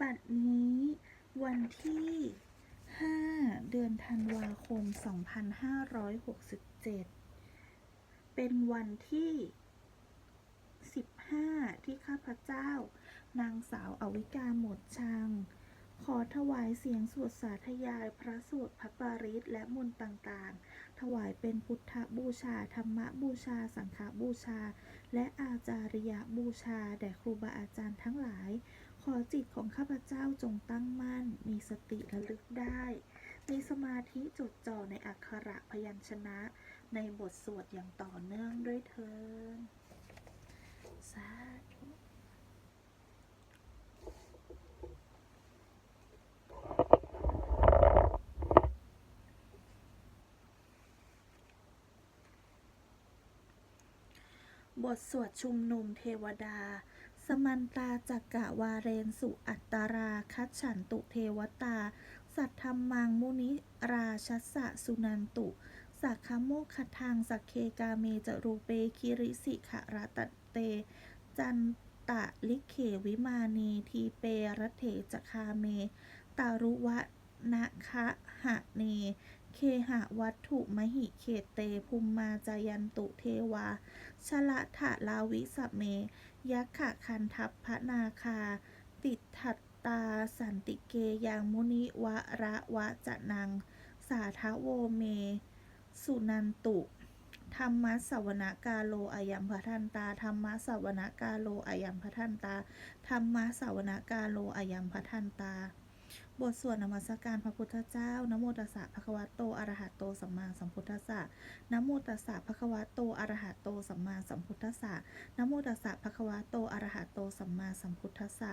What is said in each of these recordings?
บัดนี้ วันที่ 5 เดือนธันวาคม 2567 เป็นวันที่ 15 ที่ข้าพเจ้า นางสาวอวิกาหมดชัง ขอถวายเสียงสวดสาธยายพระสูตรพระปาริตและมนต์ต่างๆ ถวายเป็นพุทธบูชา ธรรมบูชา สังฆบูชา และอาจาริยบูชา แด่ครูบาอาจารย์ทั้งหลาย ขอจิตของข้าพเจ้าจงตั้งมั่น มีสติระลึกได้ มีสมาธิจดจ่อในอักขระพยัญชนะ ในบทสวดอย่างต่อเนื่องด้วยเถิดสาธุบทสวดชุมนุมเทวดา สมันตาจักกะวาเรนสุอัตตาราคัจฉันตุเทวตา สัทธรรมังมุนิราชัสสะสุนันตุสักขโมคทังสักเคกาเมจรูเปคิริสิขะระตะเต จันตะลิเขวิมานีทีเปรเถจคาเมตารุวะนะคะหะเน เคหะวัตถุมหิเขตเต ภูมมาจายันตุเทวา ชละถะลาวิสะเม ยักขะคันทัพพระนาคา ติดถัดตาสันติเกยังมุนิวะระวะจะนัง สาทะโวเม สุนันตุ ธรรมะสวนกาโลอายัมพทันตา ธรรมะสวนกาโลอายัมพทันตา ธรรมะสวนกาโลอายัมพทันตา บทสวดนมัสการพระพุทธเจ้านโมตัสสะภะคะวะโตอะระหะโตสัมมาสัมพุทธัสสะนโมตัสสะภะคะวะโตอะระหะโตสัมมาสัมพุทธัสสะนโมตัสสะภะคะวะโตอะระหะโตสัมมาสัมพุทธัสสะ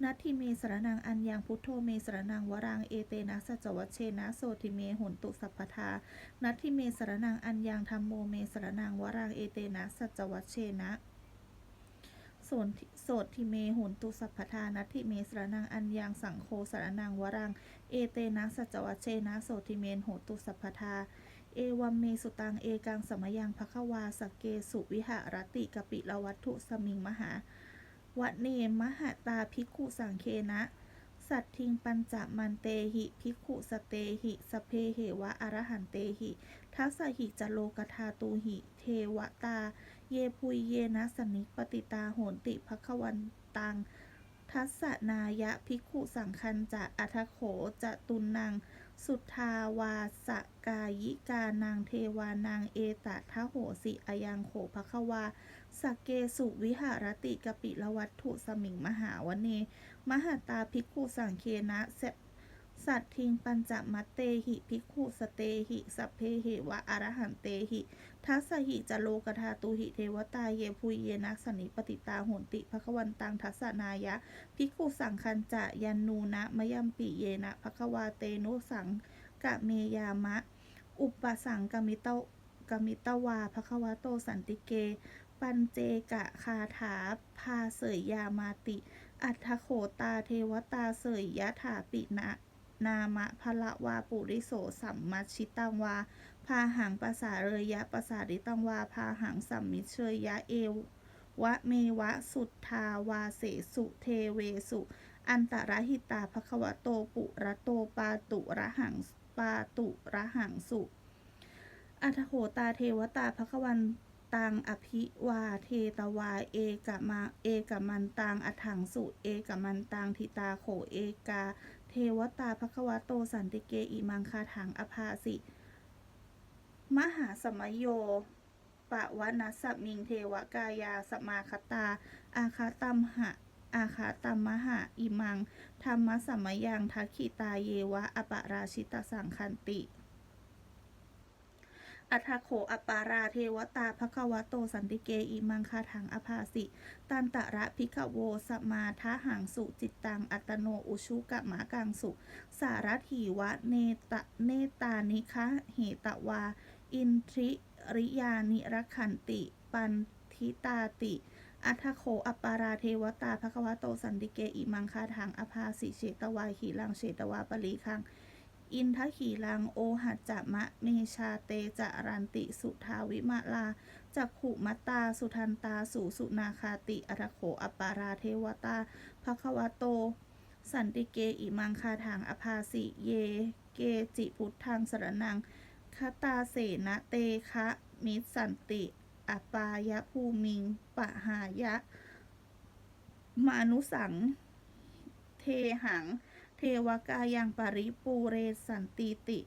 นัตถิเมสรนังอัญญังพุทโธเมสรนังวรังเอเตนะสัจวัชเชนะโสติเมหุนตุสัพพทา นัตถิเมสรนังอัญญังธรรมโมเมสรนังวรังเอเตนะสัจวัชเชนะโสนโสติเมหุนตุสัพพทานัตถิเมสรนังอัญญังสังโฆสรนังวรังเอเตนะสัจวัชเชนะโสติเมโหตุสัพพทาเอวัมเมสุตังเอกังสมยังภควาสเกสุวิหารติกปิลวัตถุสมิงมหา วะเนมหตาภิกขุสังเคนะ สัตทิงปัญจมันเตหิภิกขุสเตหิสเพเหวะอรหันเตหิ ทัสหิจโลกธาตูหิ เทวตา เยปุยเยนะสนิปติตาโหนติภควันตัง ทัสสนายะภิกขุสังคันจะอัทโขจะตุนนัง สุทธาวาสกายิกานางเทวานางเอตทะโหสิอยังโขภควา สกเกสุวิหารติกปิละวัตถุสมิงมหาวเน มหาตาภิกขุสังเคนะเสสัตทิงปัญจมัตเตหิภิกขุสเตหิสัพเพเหวะอรหันเตหิทัสหิจโลกธาตุหิเทวตาเยพุเยนัสสนิปติตาโหนติภควันตังทัสนายะภิกขุสังคันจะยันนูนะมยัมปิเยนะภควาเตโนสังกะเมยามะ อุปสังกมิตกมิตวาภควโตสันติเก ปัญเจกะคาถาพาเสยยามาติ อัฏฐโขตาเทวตาเสยยะถาปินะนามะพละวาปุริโสสัมมัชิตังวา พาหังปสาเรยะปสาริตังวา พาหังสัมมิเชยยะเอววะเมวะสุทธาวาเสสุเทเวสุ อันตรหิตาภควโตปุระโตปาตุระหังปาตุระหังสุอัทโขตาเทวตาภควัน ตัง อภิวาเทตวา เอกะมาเอกะมันตัง อถังสุเอกะมันตัง ทิตาโข เอกา เทวตาภควโตสันติเกอิมังคาถังอภาสิ มหาสมโยปะวะนัสสมิงเทวกายาสมาคตา อาคาตัมหะ อาคาตัมมหะอิมัง ธรรมสมยังทักขิตาเยวะ อปราชิตสังคันติ อัทโขอปาราเทวตาภควโตสันติเกอิมังคาถังอภาสิ ตันตระพิกโวสมาทะหังสุจิตตังอัตโนอุชุกะหมากังสุ สารถีวะเนตะเนตานิคะเหตวา อินทริริยานิรขันติ ปันทิตาติอัทธโคอัปปาราเทวตาภควโตสันติเกอิมังคาถังอภาสิเชตวาขีลังเชตวาปลีคัง อินทขีลังโอหัจจมะเมชาเตจะรันติสุทาวิมาลาจักขุมัตตาสุทันตาสุสุนาคาติอัโขอัปปาราเทวตาภควโต สันติเกอิมังคาถังอภาสิเย เกจิพุทธังสรนังคตาเสนะเตคะมิสสันติ อปายะภูมิง ปะหายะ มานุสัง เทหัง ทวกายังปริปูเรสันติติ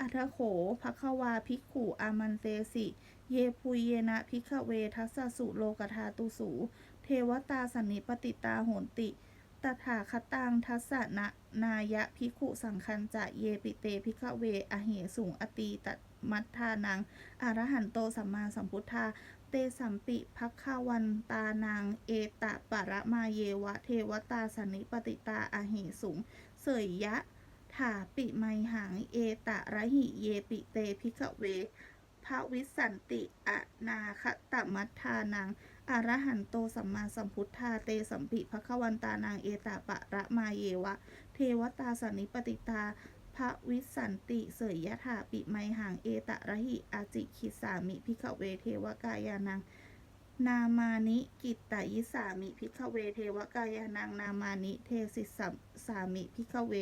อัทโขภควาภิกขุอามันเตสิ เยปุยเยนะพิกเวทัสสุโลกธาตุสู เทวตาสันนิปติตาโหนติ ตถาคตังทัสสนะนายะภิกขุสังคันจะเยปิเตภิกเว อเหสุงอตีตมัทธานังอรหันโตสัมมาสัมพุทธา ตสัมปิภักขวันตานาง เอตะปะระมาเยวะ เทวตาสันนิปติตาอาเหสุง เสยยะถาปิไมหัง เอตะระหิเยปิเตภิกเวพระวิสันติอนาคตมัทธานังอรหันโตสัมมาสัมพุทธาเตสัมปิภควันตานางเอตาปะระมาเยวะ เทวตาสันนิปติตา พระวิสันติเสยยะถาปิไมหังเอตะระหิอาจิคิสามิพิขเวเทวกายานัง นามานิกิตตยิสามิพิขเวเทวกายานังนามานิเทสิสัมสามิพิขเว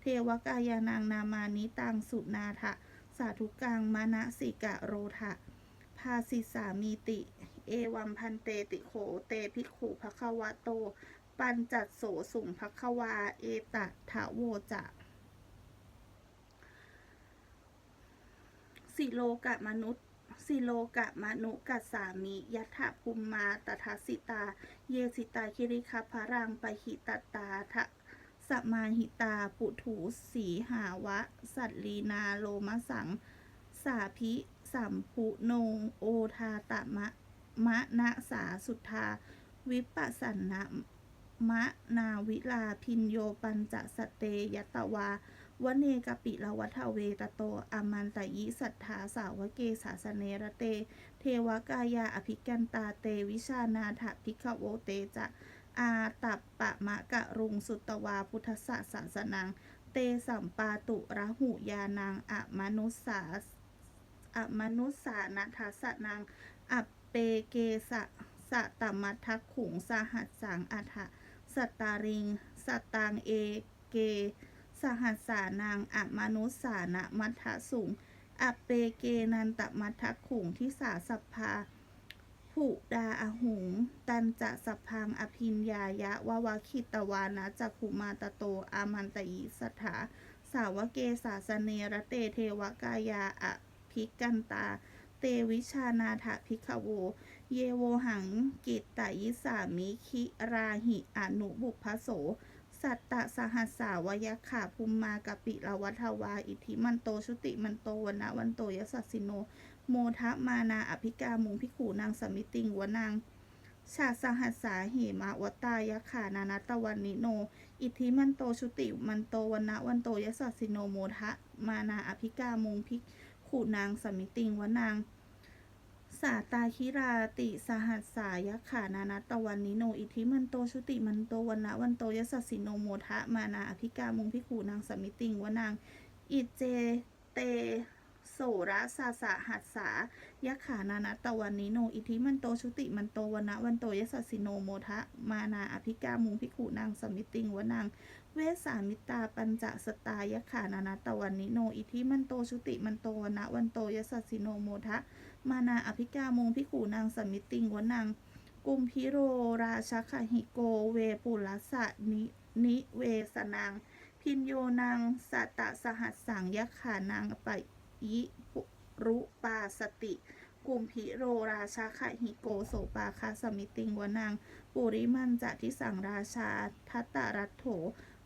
เทวกายานังนามานิตังสุนาทะสาธุกังมานะสิกะโรทะภาสิสามีติ เอวัมพันเตติโขเตภิกขุภควะโต ปัญจัดโสสุงภควาเอตัทะโวจะ สิโลกะมนุษย์สิโลกะมนุกัสสามิยัตถภูมมาตถาสิตา เยสิตาคิริคพารังปหิตตาทะสมาหิตาปุถูสีหาวะ สัตลีนาโลมสัง สาพิสัมพุโนโอทาตะมะมะนะสาสุทธา วิปัสสนนะมะนาวิลาพินโยปัญจสเตยตวา วเนกปิละวัฏเวตโตอามันตยิสัทธาสาวเกสาสเนระเต เทวกายาอภิกันตาเตวิชานาถภิกโวเตจะอาตัปปะมะกะรุงสุตวาพุทธสสะสนัง เตสัมปาตุระหุยานังอะมนุสสาอะมนุสสานัทสนังอัปเปเกสะสะตมัทักขุงสหัสสังอัฏฐะสตตาริงสตตังเอเก สหัสสานังอะมนุสสานะมัทธสุงอเปเกนันตมัททักขุงที่สาสัพพาผูดาอหุง ตันจะสัพพังอภินยายะวาวาคิตวานะจักขุมาตโตอามันตยิสัทธาสาวเกสาสเนระเตเทวกายาอภิกันตา เตวิชานาถภิกขโว เยโวหังกิตตยิสามิคิราหิอนุบุพโส สัตตะสหัสสาวยขาภูมมากปิละวัฏวา อิทธิมันโตชุติมันโตวนะวันโตยสัสสิโน โมทะมานาอภิกามุงพิขูนางสมิติงวนางชาสหัสสาเหมะวตายะขานานาตวันนิโน อิทธิมันโตชุติมันโตวันนะวันโตยสัสสิโนโมทะมานาอภิกามุงพิขูนางสมิติงวนาง สาตาคิราติสหัสสายะขานานาตวันนิโน อิทิมันโตชุติมันโตวันนะวันโตยสัสสิโนโมทะมานาอภิกามุงพิขูนางสมิติงวนางอิเจเตโสระสาสะหัสสายะขานานาตวันนิโน อิทิมันโตชุติมันโตวันนะวันโตยสัสสิโนโมทะมานาอภิกามุงพิขูนางสมิติงวนางเวสามิตาปัญจสตายะขานานาตวันนิโน อิทิมันโตชุติมันโตวันนะวันโตยสัสสิโนโมทะ มานาอภิกามงพิขูนางสมิติงวนางกุมพิโรราชคหิโกเวปุลสะนินิเวสนาง พินโยนางสัตตสหัสสังยะขานางปะยิปุรุปาสติกุมพิโรราชาขหิโกโสปาคาสมิติงวนาง ปุริมันจะทิสังราชาทัตตรัตโถ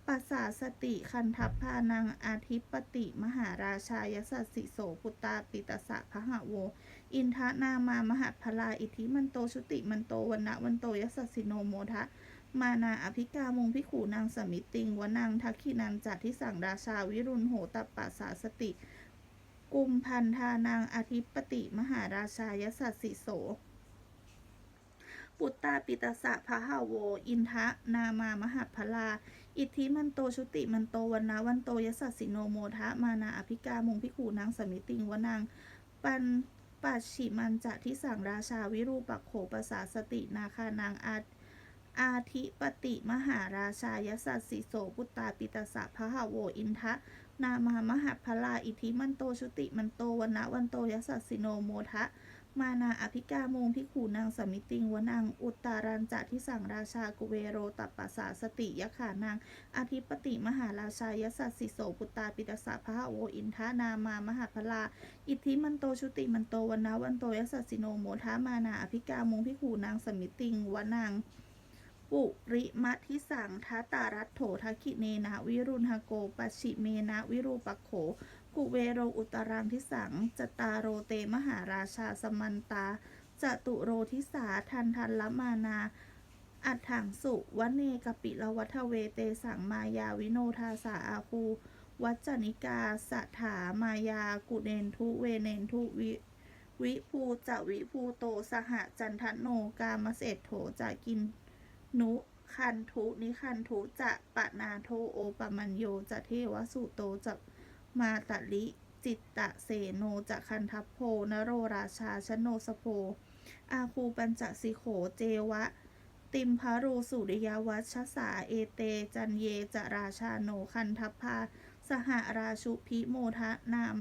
ปัสสาสติคันทัพพานังอาทิปติมหาราชายสัสสิโสพุตตาปิตสะพหะโว อินทนามามหัพลาอิทธิมันโตชุติมันโตวันนะวันโตยสัสสิโนโมทะมานาอภิกามุงพิขูนางสมิติงวนางทักขินันจัดที่สั่งราชาวิรุณโหตปปัสสาสติ กุมพันธานางอธิปติมหาราชายสัสสิโสปุตตาปิตสสะพะหาโว อินทะนามามหัพพลา อิทธิมันโตชุติมันโตวันนาวันโตยสสสสิโนโมทะมานาอภิกามงพิขูนางสมิติงวนางปันปัจฉิมันจะทิสังราชาวิรูปักโขปสาสตินาคานางอาอาทิปติมหาราชายสัสสิโสปุตตาปิตสสะพะหโวอินทะ นามามหัพลาอิทธิมันโตชุติมันโตวันนะวันโตยสสสสิโนโมทะ มานาอภิกามงพิขูนางสมิติงวนางอุตตารันจะทิสังราชากุเวโรตัปปะสาสติยะขานางอธิปติมหาราชายสัสสิโสปุตตาปิตสสะพะโวอินทานามามหาพลา อิทธิมันโตชุติมันโตวันนะวันโตยสสสสิโนโมทามานาอภิกามงพิขูนางสมิติงวนางปุริมัทิสังทัตตารัตโถทักขิเนนะวิรุณหโกปัชิเมนะวิรูปโข กุเวโรอุตรังทิสังจตารโรเตมหาราชาสมันตาจตุโรทิสาทันทันละมานา อัฏฐังสุวเนกปิละวัฒเวเตสังมายาวิโนทาสาอาคูวัจจนิกาสถามายากุเนนทุเวเนนทุวิวิภูจะวิภูโตสหจันทโนกามเศรษโถจะกินนุคันทุนิคันทุจะปะนาโทโอปมัญโยจะเทวสุโตจะ มาตลิ จิตตะเสโนจะคันทัพโพนโรราชาชโนสโพ อาคูปัญจสิโขเจวะ ติมพารูสุริยวัชสาเอเต จันเยจะราชาโนคันทัพพา สหราชุพิโมทะนาม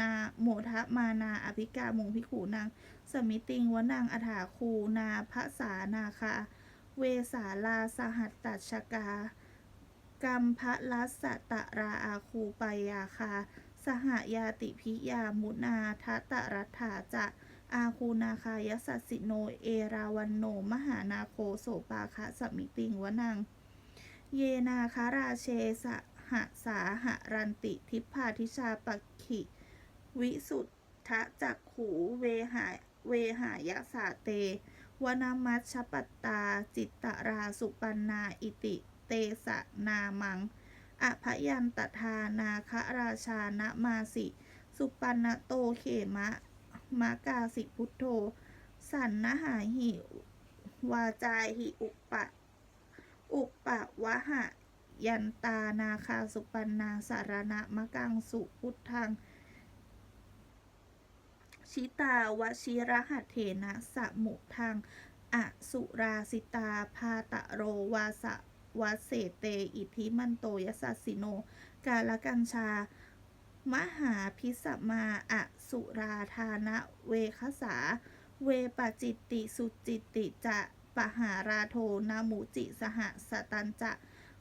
นาโมทะมานาอภิกามุงพิขูนางสมิติงวนางอถาคูนาภาษานาคา เวสาลาสหัตตัชกา กัมพะลัสสตะราอาคูปายาคา สหายาติพิยามุนาทัตตรัฐาจะอาคูนาคายสัสสิโน เอราวันโน มหานาโคโสปาคะสมิติงวนัง เยนาคาราเชสหสาหรันติทิพพาทิชาปักขิ วิสุทธจักขูเวหาเวหายสาเตวนามัชปัตตาจิตตราสุปันนาอิติ เตสะนามังอภยันตทานาคราชานะมาสิ สุปันโตเขมะมะกาสิพุทโธ สันนหาหิ วาจายหิอุปะ อุปะวะหะ ยันตานาคาสุปันนาสารณะมะกังสุพุทธัง ชิตาวชิรหัเถนะสะมุทังอสุราสิตาพาตะโรวาสะ วะเสเต อิทธิมันโตยสัสสิโน กาลกัญชา มหาพิสมาอสุราธานะเวคสา เวปจิตติสุจิตติจะปหาราโทนามุจิสหสตันจะ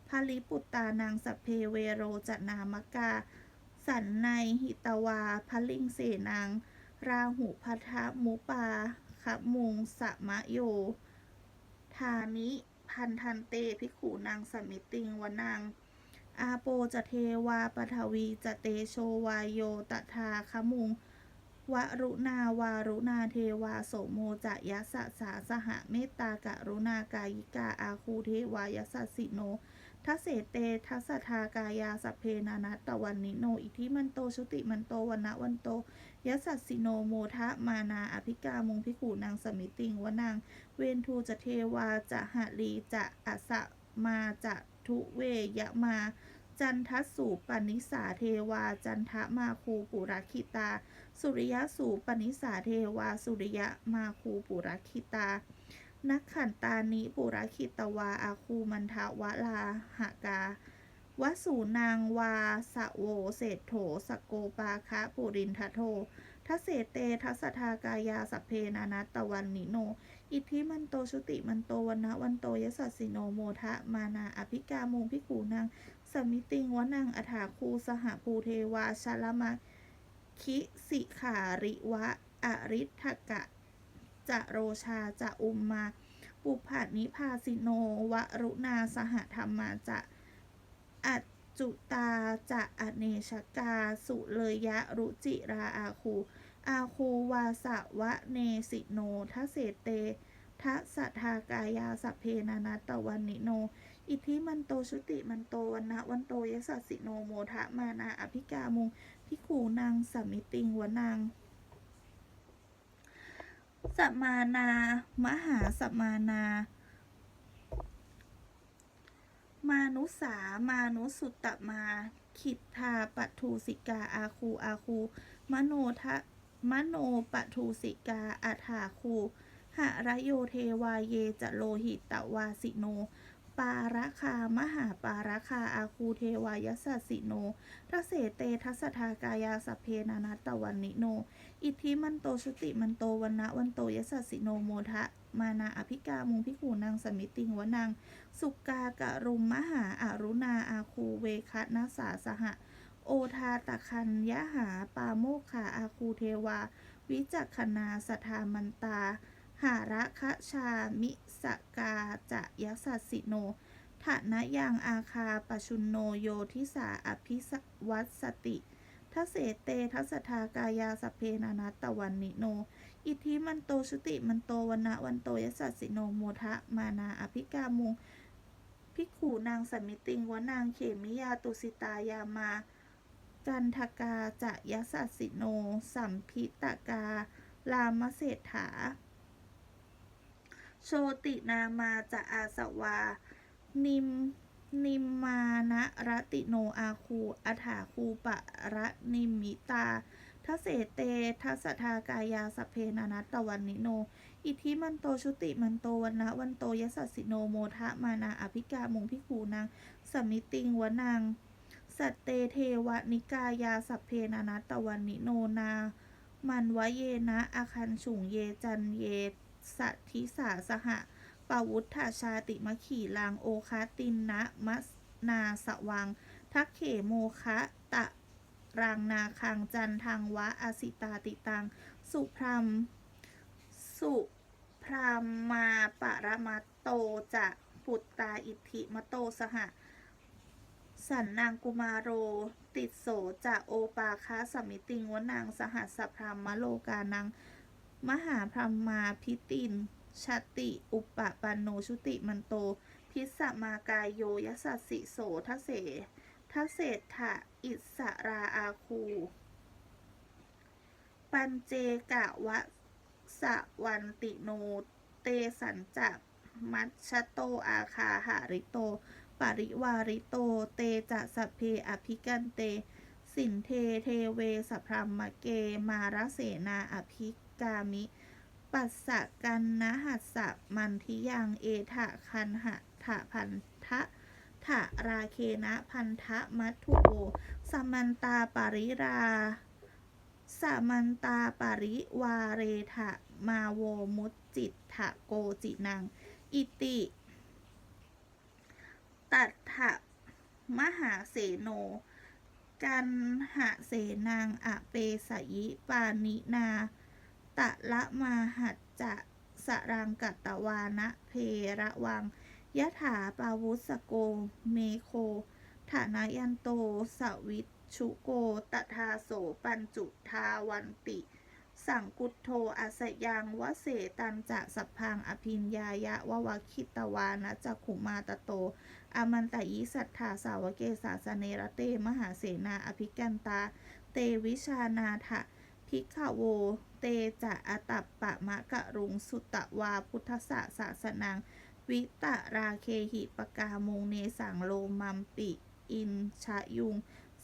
พลิปุตตานางสพเพเวโรจนามกา สันในหิตวาพลิงเสนางราหุพัทะมุปาขมุงสมะโย ทานิ พันทันเตภิกขุนางสมิติงวนางอาโปจะเทวาปทวีจะเตโชวายโยตถาคมุงวรุณาวารุณาเทวาโสโมจะยะสะสาสหเมตตากะรุณากายิกาอาคูเทวายสสสิโนทัเสเตทัสทากายาสเพนานัตตวันนิโน อิทิมันโตชุติมันโตวันนะวันโต ยสัสสิโนโมทะมานาอภิกามุงพิขูนางสมิติงวนางเวนทูจะเทวาจะหะลีจะอัสะมาจะทุเวยะมา จันทสูปนิสาเทวา จันทะมาคูปุราคิตา สุริยสูปนิสาเทวา สุริยะมาคูปุราคิตานักขันตานิปุราคิตวาอาคูมันทวลาหากา วสูนางวาสะโวเศรษโถสกโกปาคะปุรินทโททัเสเตทัสทากายาสัพเพนานัตตวันนิโน อิทธิมันโตชุติมันโตวันนะวันโตยสัสสิโนโมทะมานาอภิกามุงพิขูนางสมิติงวนังอถาคูสหภูเทวาชาลมะคิสิขาริวะ อริทกะ จะโรชาจะอุมมา ปุพานิพาสิโนวรุณาสหธรรมาจะ อัจจุตาจะอเนชกา สุเลยะรุจิราอาคู อาคูวาสะวะเนสิโนทัสเสเตทัสสะทากายาสัพเพนานัตตวันนิโน อิทธิมันโตชุติมันโตวันนะวันโตยสัสสิโนโมทะมานาอภิกามุงพิขูนางสมิติงวนางสมานามหาสมานาม มานุสา มานุสุตตมา ขิทธาปัทูสิกา อาคู อาคู มโนทะมโนปัทูสิกาอาถาคู หะระโยเทวาเยจะโลหิตตวาสิโน ปาระคามหาปาระคาอาคูเทวายสัสสิโนทัเสเตทัสสทากายาสพเพนานัตตวันนิโน อิทธิมันโตชุติมันโตวันนะวันโตยสัสสิโนโมทะ มานาอภิกามุงพิขูนางสมิติงวนังสุกากะรุมมหาอารุณาอาคูเวคะนาสาสหะ โอทาตะคันยะหาปาโมกขาอาคูเทวา วิจักขณาสทามันตา หาระคะชามิสกาจะยสัสสิโนฐานะยังอาคาปชุนโนโยทิสาอภิสวัสติทเสเตทัสทากายาสเพนานัตตวันนิโน อิทธิมันโตชุติมันโตวันนะวันโตยสัสสิโนโมทะมานาอภิกามุงภิกขุนางสมิติงวนางเขมิยาตุสิตายามากันทกาจะยสัสสิโน สัมพิตกาลามเศรษฐา โชตินามาจะอาสวา นิมนิมมานะรติโนอาคูอัฐาคูปะระนิมิตา ทัสเสเตทัสทากายาสเพนานัตตวันนิโน อิทิมันโตชุติมันโตวันนะวันโตยสัสสิโนโมทะมานาอภิกามุงพิขูนางสมิติงวนางสัตเตเทวนิกายาสเพนานัตตวันนิโนนา มันวะเยนะอาคันฉุงเยจันเยสัทิสาสหะปวุฒธาชาติมะขีลางโอคาตินนะมัสนาสวัง ทักเขโมคะตะ รังนาคังจันทังวะอสิตาติตัง สุพรมสุพรามมาปรมะโตจะปุตตาอิทธิมโตสหะ สันนางกุมารโร ติดโสจะโอปาคาสมิติงวนางสหัสพรามมโลกานัง มหาพรหมาพิตินชติ อุปปปันโนชุติมันโต พิสมากายโยยสัสสิโสทะเส ทะเศษฐะอิสราอาคู ปัญเจกะวะสะวันติโน เตสันจักมัชชโตอาคาหาริโต ปริวาริโต เตจะสัพเพอภิกันเต สินเทเทเวสพรัมมะเกมาระเสนาอภิกามิ ปัสสะกันนะหัสสะมันทิยังเอทะคันหะทะพันทะ ทะราเคนะพันทะมัทุโวสมันตาปาริราสมันตาปาริวาเรทะมาโวมุตจิตถะโกจินัง อิติ ตัทถะมหาเสโน กันหะเสนางอเปสยิปานินาตะละมาหัจจะสรังกัตวานะเพระวัง ยะถาปาวุสโกเมโค ฐานายันโต สวิชชุโก ตทาโส ปัญจุทาวันติ สังกุตโทอาสยังวเสตันจะสัพพังอภินญายะววคิตวานะจักขุมาตโต อมันตยิสัทธาสาวเกสาสเนระเต มหาเสนาอภิกันตา เตวิชานาทะพิกขโว เตจะอตัปปะมะกะรุงสุตตวาพุทธสสะสนัง วิตราเคหิปกามงเนสังโลมัมปิ อินชะยุง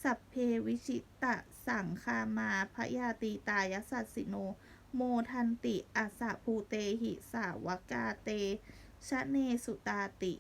สัพเพวิชิตะสังคามาพยาตีตายสัสสิโน โมทันติอสสะภูเตหิสาวกาเตชะเนสุตาติ